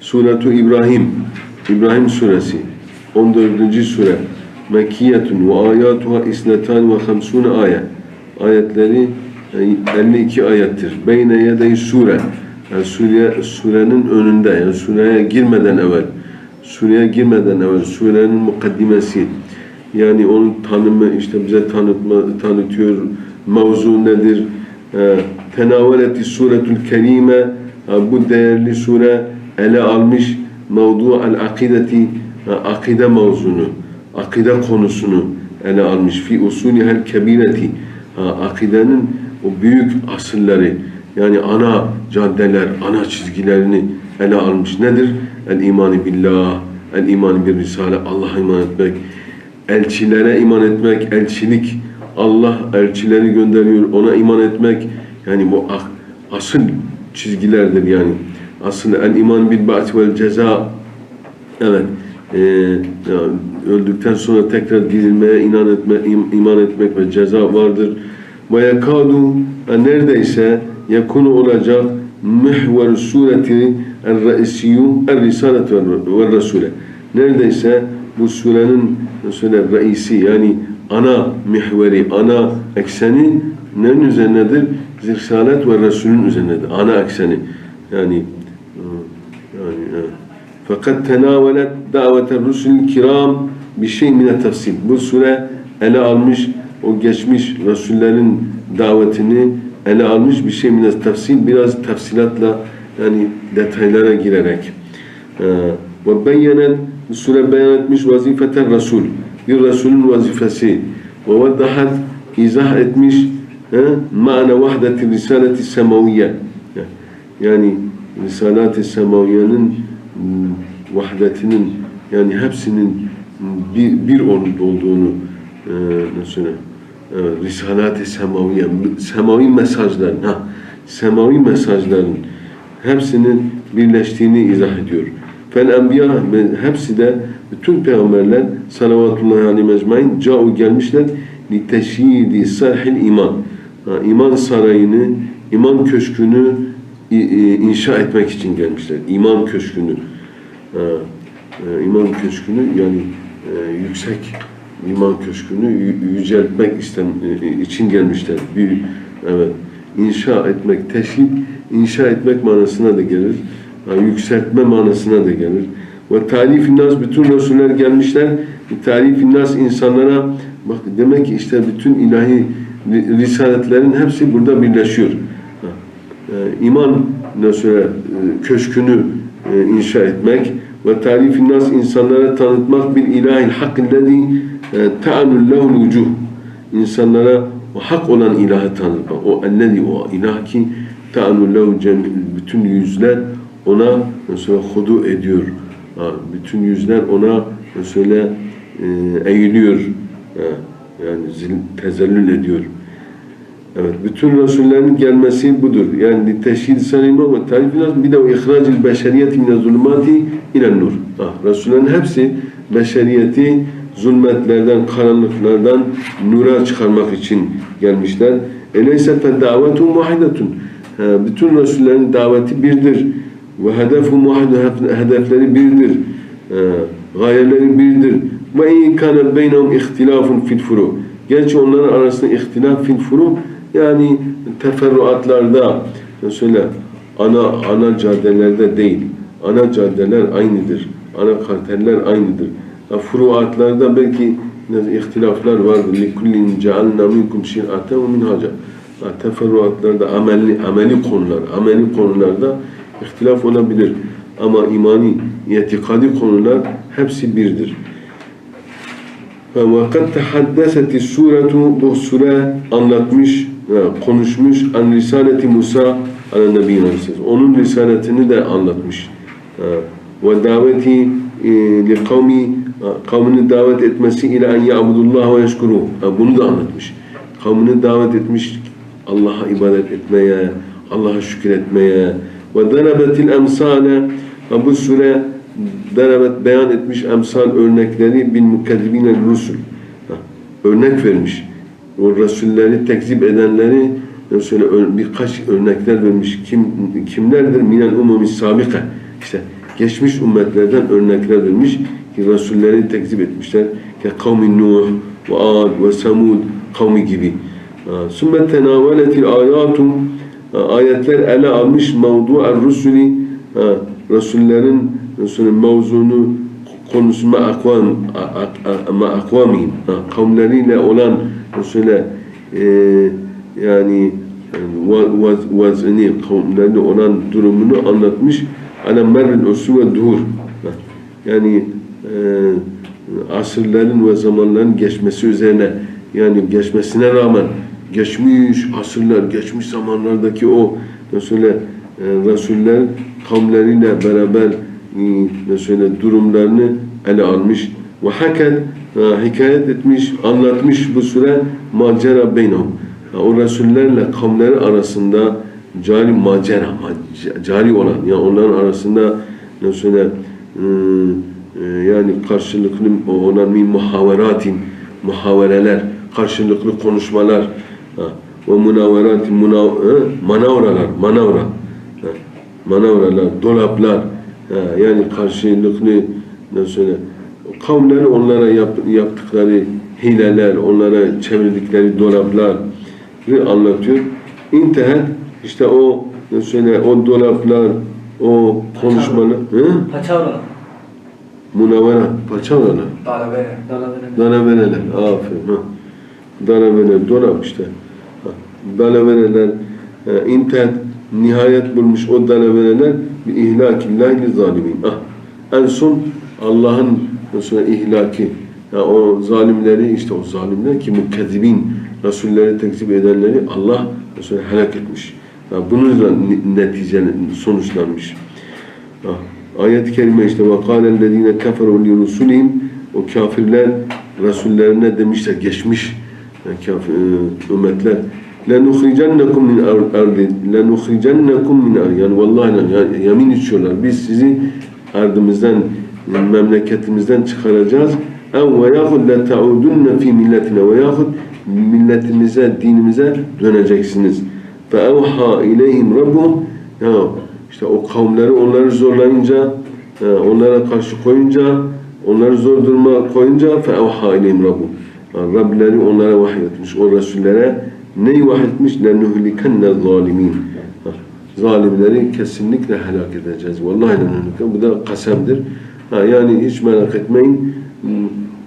Suratu İbrahim İbrahim Suresi 14. Sure Mekkiyetun ve ayatuha isnetan ve hamsune ayet ayetleri e, 52 ayettir. Beyne yedey sure yani sure, surenin önünde yani sureye girmeden evvel sureye girmeden evvel surenin mukaddimesi yani onun tanımı işte bize tanıtma, tanıtıyor mevzu nedir e, tenaveleti suretül kerime ha, bu değerli sure ele almış mevdu el akideti akide mevzunu akide konusunu ele almış fi usulihel kebireti akidenin o büyük asılları yani ana caddeler, ana çizgilerini ele almış. Nedir? El imani billah, el imani bir risale, Allah'a iman etmek, elçilere iman etmek, elçilik, Allah elçileri gönderiyor, ona iman etmek. Yani bu asıl çizgilerdir yani. Asıl el iman bil ba'th vel ceza. Evet. Ee, yani öldükten sonra tekrar dirilmeye inan etme, im- iman etmek ve ceza vardır. Ve yakadu e, neredeyse yakunu olacak mihver sureti el-reisiyyu el-risalet ve resule. Neredeyse bu surenin söyle reisi yani ana mihveri, ana ekseni neyin üzerindedir? Risalet ve Resulün üzerindedir. Ana ekseni. Yani e. Fakat tenavelet davete rusul kiram bir şey mine tefsil. Bu sure ele almış o geçmiş Resullerin davetini ele almış bir şey mine tefsil. Biraz tefsilatla yani detaylara girerek. Ee, ve beyenen bu sure beyan etmiş vazifeten Resul bir Resulün vazifesi. Ve veddahat izah etmiş ma'na vahdeti risaleti semaviye yani risalat-ı semaviyenin vahdetinin yani hepsinin bir, bir olup olduğunu e, nasıl e, risalat-ı semaviye semavi mesajların ha semavi mesajların hepsinin birleştiğini izah ediyor. Fel enbiya hepsi de bütün peygamberler salavatullahi aleyhi mecmain ca'u gelmişler li teşyidi sarhil iman. Ha, iman sarayını, iman köşkünü inşa etmek için gelmişler. İman köşkünü. E, iman köşkünü yani e, yüksek iman köşkünü yü- yüceltmek isten, e, için gelmişler. Bir, evet. İnşa etmek, teşhid, inşa etmek manasına da gelir. Ha, yükseltme manasına da gelir. Ve talif-i nas, bütün Resuller gelmişler. Talif-i nas insanlara, bak demek ki işte bütün ilahi ri- risaletlerin hepsi burada birleşiyor. E, iman nasıl e, köşkünü e, inşa etmek ve tarifin nas insanlara tanıtmak bir ilahil hakkillezi ta'anul lehul vucuh insanlara hak olan ilahı tanıtmak. O ellezi o ilah ki ta'anul lehu cem- bütün yüzler ona mesela hudu ediyor. Bütün yüzler ona mesela eğiliyor. Yani tezellül ediyor Evet, bütün Resullerin gelmesi budur. Yani teşhid sanima ve tarif lazım. Bir de o ihracil beşeriyeti mine zulmati ile nur. Ah, Resullerin hepsi beşeriyeti zulmetlerden, karanlıklardan nura çıkarmak için gelmişler. Eleyse fe davetun vahidetun. Bütün Resullerin daveti birdir. Ve hedefu muhid hedefleri birdir. Gayeleri birdir. Ve in kana beynehum ihtilafun fil furu. Gerçi onların arasında ihtilaf fil furu yani teferruatlarda mesela ana ana caddelerde değil. Ana caddeler aynıdır. Ana karteller aynıdır. Ya Furuatlarda belki ne- ihtilaflar vardır. لِكُلِّنْ جَعَلْنَا مِنْكُمْ شِرْعَةً وَمِنْهَاجًا Ha, Teferruatlarda, ameli, ameli konular, ameli konularda ihtilaf olabilir. Ama imani, itikadi konular hepsi birdir. وَقَدْ تَحَدَّثَتِ السُّورَةُ Bu sure anlatmış, e, konuşmuş an risaleti Musa ala Nebiyyina. Onun risaletini de anlatmış. E, ve daveti e, li kavmi kavmini davet etmesi ile en ya'budullah ve yeşkuru. Bunu da anlatmış. Kavmini davet etmiş Allah'a ibadet etmeye, Allah'a şükretmeye. Ve darabetil emsale bu sure darabet beyan etmiş emsal örnekleri bin mukezzibine rusul. Örnek vermiş. O Resulleri tekzip edenleri ör- birkaç örnekler vermiş. Kim kimlerdir? Minel umumi sabika. İşte geçmiş ümmetlerden örnekler vermiş ki Resulleri tekzip etmişler. Ki kavmi Nuh ve Ad ve Samud kavmi gibi. Sümme tenaveletil ayatu ayetler ele almış mevdu'ar rusuli Resullerin Resulün mevzunu konusu ma akvam ma akvamihim ha, kavmleriyle olan Resul'e e, yani va- vaz, vazini kavmlerine olan durumunu anlatmış. Ala merril usul ve duhur. Yani e, asırların ve zamanların geçmesi üzerine yani geçmesine rağmen geçmiş asırlar, geçmiş zamanlardaki o Resul'e e, Resuller kavmleriyle beraber e, Resul'e durumlarını ele almış ve haket e, hikayet etmiş, anlatmış bu süre macera beynahum. E, O Resullerle kavmleri arasında cari macera, ma- cari olan yani onların arasında Resul'e e, e, yani karşılıklı olan bir muhaveratin, muhavereler, karşılıklı konuşmalar ve münaveratin, munav, ha, manavralar, manavra, manavralar, dolaplar, yani karşılıklı nasıl söyle, kavimleri onlara yap, yaptıkları hileler, onlara çevirdikleri dolaplar anlatıyor. İntehet işte o nasıl söyle, o dolaplar, o konuşmalar, hı? Paçavra. Munavara, paçavralar. Talebe. Dalavereler. Aferin. Ha. Dalavereler, dolap işte. Dalavereler, e, intet, nihayet bulmuş o dalavereler bir ihlakillahi li zalimin. Ah. En son Allah'ın mesela ihlaki, ya o zalimleri işte o zalimler ki mukezzibin, Resulleri tekzip edenleri Allah mesela helak etmiş. Ya bununla ni- netice sonuçlanmış. Ah, Ayet-i kerime işte وَقَالَ الَّذ۪ينَ كَفَرُوا لِرُسُلِهِمْ O kafirler Resullerine demişler geçmiş yani kafir, e, ümmetler لَنُخْرِجَنَّكُمْ مِنْ اَرْضِ لَنُخْرِجَنَّكُمْ مِنْ اَرْضِ Yani vallahi yani yemin içiyorlar. Biz sizi ardımızdan, memleketimizden çıkaracağız. اَوْ وَيَاخُدْ لَتَعُودُنَّ ف۪ي مِلَّتِنَا وَيَاخُدْ milletimize, dinimize döneceksiniz. فَاَوْحَا اِلَيْهِمْ رَبُّهُمْ Ya işte o kavimleri onları zorlayınca, e, onlara karşı koyunca, onları zor duruma koyunca فَاَوْحَا اِلَيْهِمْ رَبُّهُمْ Yani Rableri onlara vahyetmiş. O Resullere neyi vahyetmiş? لَنُهْلِكَنَّ الظَّالِمِينَ Ha, Zalimleri kesinlikle helak edeceğiz. Vallahi لَنُهْلِكَنَّ Bu da kasemdir. Ha, yani hiç merak etmeyin. Hmm,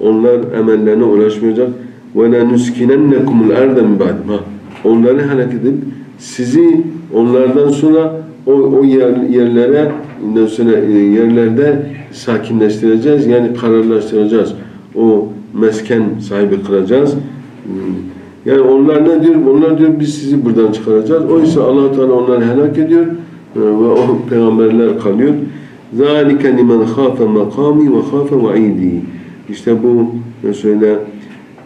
Onlar emellerine ulaşmayacak. وَلَنُسْكِنَنَّكُمُ الْاَرْضَ مِنْ بَعْدِمْ Ha, Onları helak edip sizi onlardan sonra o, o yer, yerlere mesela e, yerlerde sakinleştireceğiz. Yani kararlaştıracağız. O mesken sahibi kılacağız. Hmm. Yani onlar ne diyor? Onlar diyor biz sizi buradan çıkaracağız. Oysa allah Teala onları helak ediyor e, ve o peygamberler kalıyor. ذَٰلِكَ لِمَنْ خَافَ مَقَامِي وَخَافَ وَعِيدِي İşte bu mesela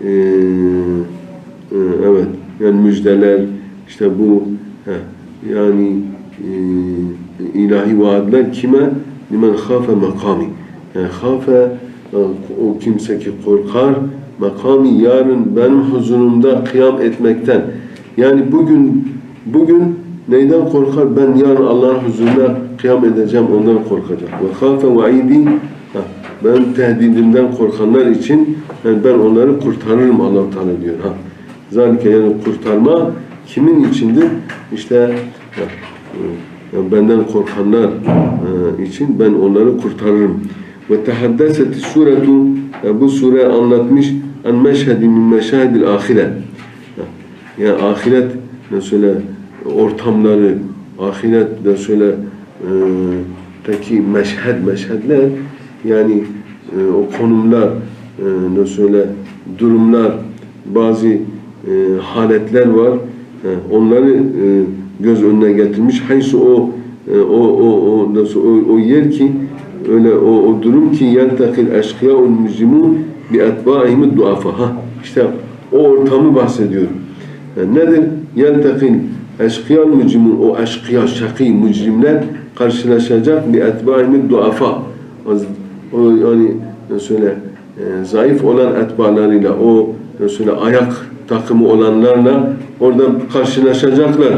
e, e, evet yani müjdeler işte bu heh, yani e, ilahi vaadler kime? Limen khafe makami. Yani khafe e, o kimse ki korkar makami yarın benim huzurumda kıyam etmekten. Yani bugün bugün neyden korkar? Ben yarın Allah'ın huzuruna kıyam edeceğim ondan korkacak. Ve khafe vaidi ha, benim tehdidimden korkanlar için yani ben onları kurtarırım allah Teala diyor. Ha. Zalike yani kurtarma kimin içindir? İşte e, yani benden korkanlar e, için ben onları kurtarırım. Ve tehaddeseti suretu bu sure anlatmış en meşhedi min meşahidil ahire. Ha, Yani ahiret mesela ortamları, ahiret de şöyle e, teki meşhed, meşhedler yani e, o konumlar, e, ne söyle durumlar, bazı e, haletler var. E, onları e, göz önüne getirmiş. Haysı o e, o o o nasıl o, o yer ki öyle o, o durum ki yeltakil eşkıyâ'ul mücrimûn bi etbâihimid duafa. Ha, işte o ortamı bahsediyor. Yani nedir? Yeltakil eşkıyâ'l mücrimûn o eşkıya, şakî, mücrimler karşılaşacak bi etbâihimid duafa. O, yani şöyle e, zayıf olan etbalarıyla o şöyle ayak takımı olanlarla orada karşılaşacaklar.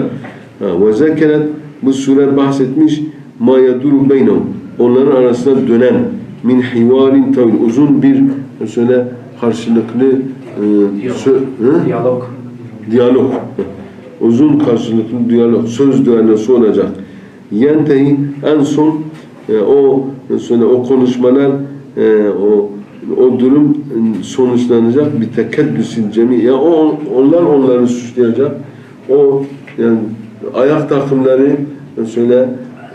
Ve zekeret bu sure bahsetmiş ma yaduru beynehum onların arasında dönen min hivarin tavil uzun bir şöyle karşılıklı e, sö? Diyalog. diyalog. Uzun karşılıklı diyalog, söz düellosu olacak. Yentehi en son e, o sonra o konuşmalar e, o o durum e, sonuçlanacak bir tekeddüsün cemi. Ya o onlar onları suçlayacak. O yani ayak takımları şöyle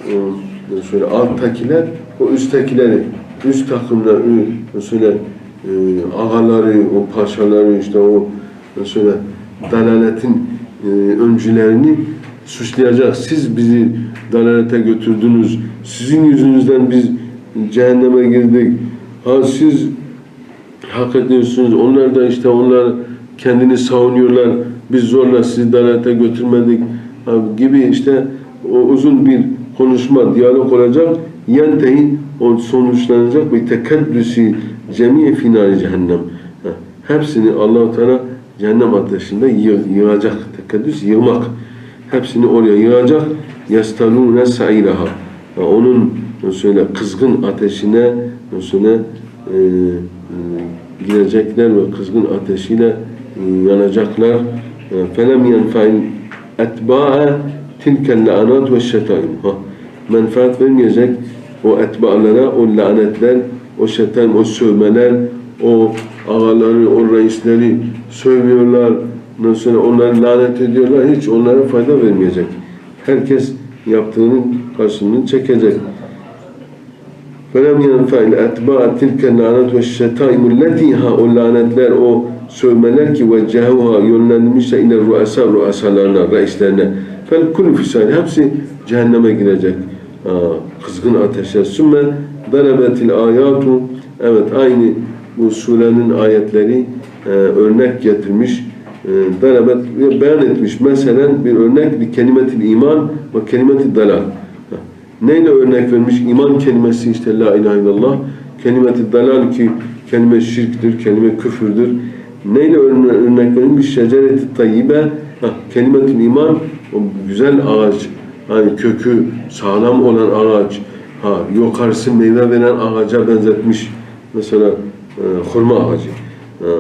e, şöyle alttakiler o üsttekileri üst takımlar ü- şöyle e, ağaları o paşaları işte o şöyle dalaletin e, öncülerini suçlayacak. Siz bizi dalalete götürdünüz. Sizin yüzünüzden biz cehenneme girdik. Ha siz hak ediyorsunuz. Onlar da işte onlar kendini savunuyorlar. Biz zorla sizi dalalete götürmedik ha, gibi işte o uzun bir konuşma, diyalog olacak. Yentehi o sonuçlanacak bir tekeddüsi cemiye finali cehennem. Hepsini Allah Teala cehennem ateşinde yığ, yığacak. Tekeddüs yığmak. Hepsini oraya yığacak. Yestalûne sa'iraha. Ha, Onun söyle kızgın ateşine söyle e, e, girecekler ve kızgın ateşiyle e, yanacaklar. Felem yenfa'il etba'a tilkel la'anat ve şetaim. Menfaat vermeyecek o etba'lara, o lanetler, o şetaim, o sövmeler, o ağaları, o reisleri sövüyorlar. Ondan sonra onları lanet ediyorlar. Hiç onlara fayda vermeyecek. Herkes yaptığının karşılığını çekecek. فَلَمْ يَنْفَعِ الْاَتْبَاءَ تِلْكَ النَّعْنَةُ وَالشَّتَائِمُ الَّتِي ha o lanetler, o sövmeler ki وَجَّهُهَا yönlendirmişse اِلَى الرُّؤَسَى ruasalarına, reislerine. فَالْكُلُّ فِسَالِ Hepsi cehenneme girecek. Kızgın ateşe. Sümme darabetil ayatu Evet aynı bu surenin ayetleri e, örnek getirmiş. E, darabet ve beyan etmiş. Mesela bir örnek bir kelimetil iman ve kelimetil dalal. Neyle örnek vermiş? İman kelimesi işte la ilahe illallah. Kelimeti dalal ki kelime şirktir, kelime küfürdür. Neyle örne- örnek verilmiş? Şecereti tayyibe. Kelimetin iman o güzel ağaç. Hani kökü sağlam olan ağaç. Ha, yukarısı meyve veren ağaca benzetmiş. Mesela e, hurma ağacı. Ha,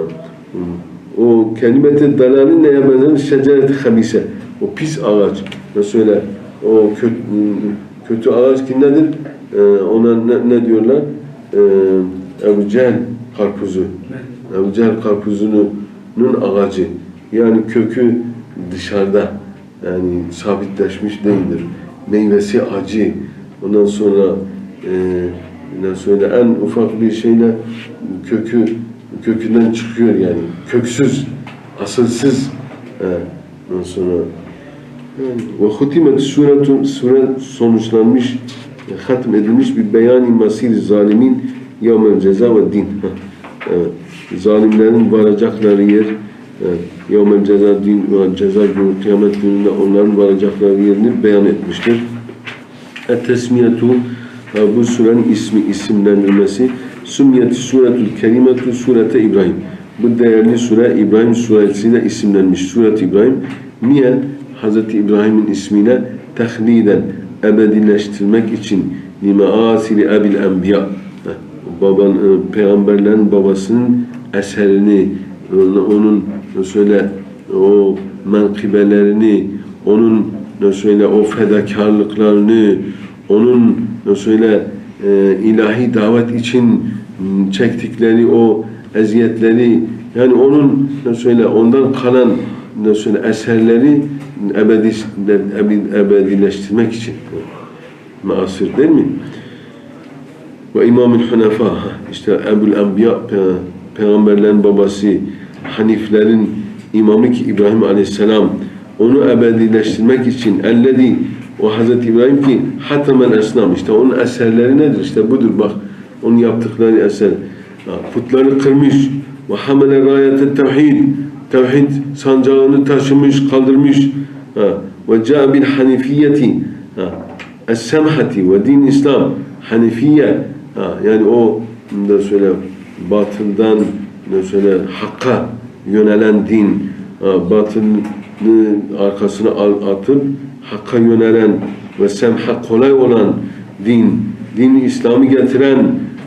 o kelimeti dalalin neye benzer? Şecereti habise. O pis ağaç. Mesela o kötü, kötü ağaç ki nedir? Ee, ona ne, ne diyorlar? Ee, Ebu Cehil karpuzu. Ebu Cehil karpuzunun ağacı. Yani kökü dışarıda. Yani sabitleşmiş değildir. Meyvesi acı. Ondan sonra e, ondan sonra en ufak bir şeyle kökü kökünden çıkıyor yani. Köksüz, asılsız. He, ondan sonra ve hutimet suretun sure sonuçlanmış, hatm edilmiş bir beyani masir zalimin yevmel ceza ve din. Evet. Zalimlerin varacakları yer evet. yevmel ceza din ve ceza günü kıyamet gününde onların varacakları yerini beyan etmiştir. Et-tesmiyetu e, bu surenin ismi isimlendirmesi Sümmiyeti suretul kerimetu surete İbrahim. Bu değerli sure İbrahim suresiyle isimlenmiş. Suret İbrahim. Niye? Hz. İbrahim'in ismiyle tehliden ebedileştirmek için lime asili ebil enbiya baban, e, peygamberlerin babasının eserini onun söyle o menkıbelerini onun ne söyle o fedakarlıklarını onun ne söyle e, ilahi davet için çektikleri o eziyetleri yani onun ne söyle ondan kalan ne söyle eserleri ebedi, ebedi, ebedileştirmek için maasır değil mi? Ve İmam-ül Hunefa işte Ebul Enbiya pe- peygamberlerin babası Haniflerin imamı ki İbrahim Aleyhisselam onu ebedileştirmek için ellezi o Hazreti İbrahim ki hatemel esnam işte onun eserleri nedir? İşte budur bak onun yaptıkları eser. Putları kırmış. Ve hamele rayete tevhid. Tevhid sancağını taşımış, kaldırmış. Ve bil hanifiyeti. Ha, Es-semhati ve din İslam. Hanifiye. Ha, yani o da söyle batıldan söyle hakka yönelen din. Ha, batılın arkasına atıp hakka yönelen ve semha kolay olan din, din İslam'ı getiren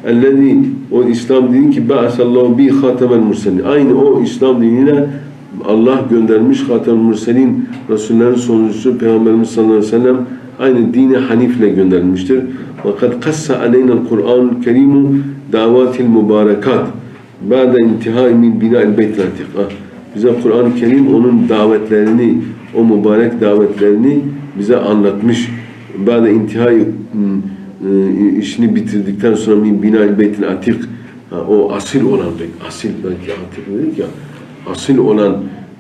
ellezî o İslam dini ki ba'asallahu bi hatemel murselin. Aynı o İslam dinine Allah göndermiş hatemel murselin Resullerin sonuncusu Peygamberimiz sallallahu aleyhi ve sellem aynı dini hanifle gönderilmiştir. Fakat kassa aleyna Kur'an-ı Kerimu davatil mübarekat ba'de intihai min bina'il beytil Bize Kur'an-ı Kerim onun davetlerini, o mübarek davetlerini bize anlatmış. Ba'de intihai e, işini bitirdikten sonra min bina'il beytil atik o asil olan asil belki atik dedik ya asil olan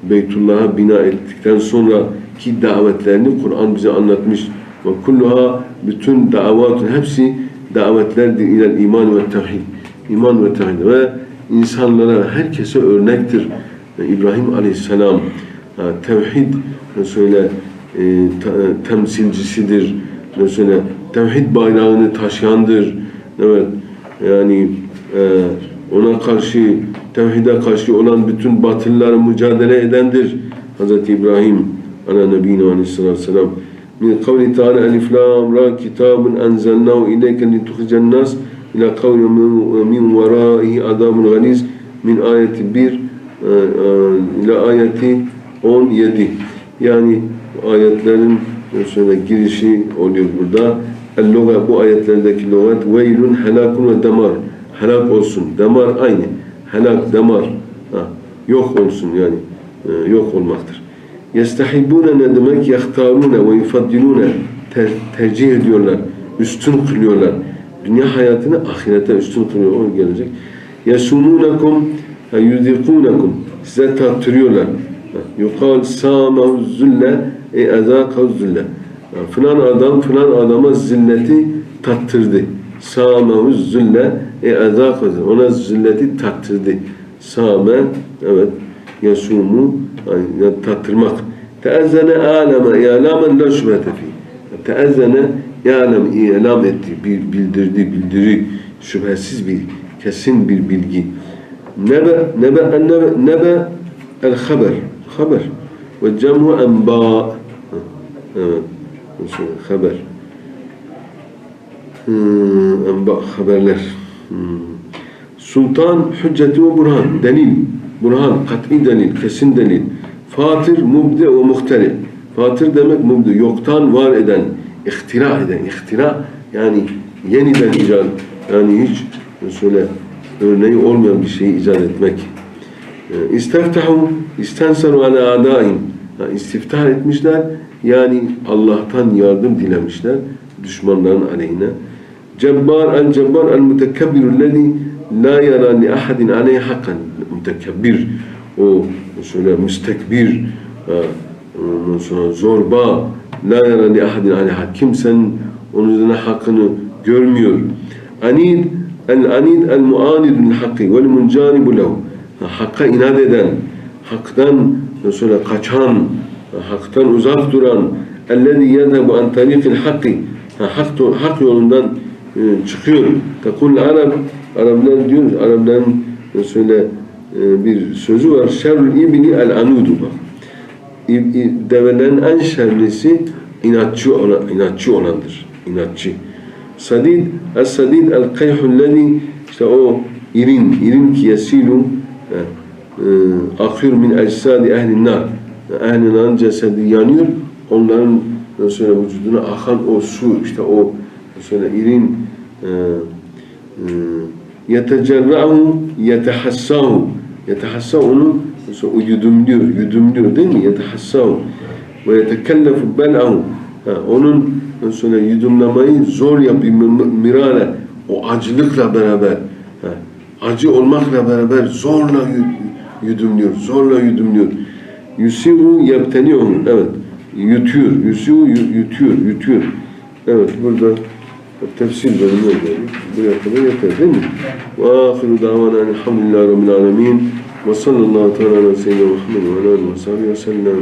Beytullah'a bina ettikten sonra ki davetlerini Kur'an bize anlatmış. Ve kulluha bütün davatın hepsi davetlerdir ilel iman ve tevhid. İman ve tevhid ve insanlara herkese örnektir. İbrahim Aleyhisselam ha, tevhid söyle e, te- temsilcisidir. Mesela tevhid bayrağını taşıyandır. Evet. Yani e, ona karşı tevhide karşı olan bütün batılları mücadele edendir. Hz. İbrahim ala nebiyina aleyhissalatü vesselam min kavli teala elif lam ra kitabun enzelnahu ileyke lituhricen nas ila kavli min- veraihi adabun galiz min ayeti 1 e, e, ila ayeti 17 yani ayetlerin şöyle girişi oluyor burada. El-luga bu ayetlerdeki lugat veylun helakun ve damar. Helak olsun. Damar aynı. Helak, damar. Ha, yok olsun yani. e, yok olmaktır. Yestahibune ne demek? Yahtarune ve yufaddilune Ter- tercih ediyorlar. Üstün kılıyorlar. Dünya hayatını ahirete üstün kılıyor. O gelecek. Ha, yudikunakum size tattırıyorlar. Zülle e ezâkahu zülle. Ha, Filan adam filan adama zilleti tattırdı. Sâmehu zülle ezâkahu zülle. Ona zilleti tattırdı. Sâme evet yasumu yani tattırmak. Teezzene aleme i'lamen la şüphete fî. Teezzene i'lem ilam etti, bil- bildirdi, bildiri şüphesiz bir, kesin bir bilgi. Nebe, nebe, nebe, nebe el haber, haber. Ve cemhu enba. Evet, haber. Hmm, enba haberler. Hmm. Sultan hücceti ve burhan, delil, burhan, kat'i delil, kesin delil. Fatır, mubde ve muhteri. Fatır demek mubde, yoktan var eden, ihtira eden, ihtira yani yeniden icat, yani hiç şöyle örneği olmayan bir şeyi icat etmek. Ee, İsteftahu, istensaru ala adaim. İstiftah etmişler, yani Allah'tan yardım dilemişler düşmanların aleyhine. Cebbar el cebbar el mutekebbiru lezi la yara li ahadin aleyhi hakkan. Mütekebbir, o şöyle müstekbir, zorba, la yara li ahadin aleyhi hak. Kimsenin onun üzerine hakkını görmüyor. Anid, el anid el muanidul hakkı vel muncanibu lehu. Ha, Hakka inat eden, haktan şöyle kaçan, haktan uzak duran, ellezî yezhebu an tariqil hakkı. Ha, Hak, hak yolundan e, çıkıyor. Takul Arap, Araplar diyor, Arapların şöyle e, bir sözü var. Şerrül ibni el anudu bak. Develerin en şerlisi inatçı, olan, inatçı olandır. İnatçı. Sadid, es-sadid el-kayhullezi işte o irin, irin ki yesilu e, e, akıyor min eczadi ehli nar. Ehli narın cesedi yanıyor. Onların e, şöyle vücuduna akan o su, işte o şöyle irin e, yetecerra'u yetehassahu yetehassa onu Mesela o yudumluyor, yudumluyor değil mi? Yetehassav ve yetekellefu bel'ahu. Onun sonra yudumlamayı zor yapıyor mirare. O acılıkla beraber, ha, acı olmakla beraber zorla yudumluyor, zorla yudumluyor. Yusivu yepteniyorun, evet. Yutuyor, yusivu yutuyor, yutuyor. Evet, burada tefsir bölümü oluyor. Buraya kadar yeter değil mi? Ve ahiru davana elhamdülillahi rabbil alemin. وصلى الله تعالى على سيدنا محمد وعلى اله وصحبه وسلم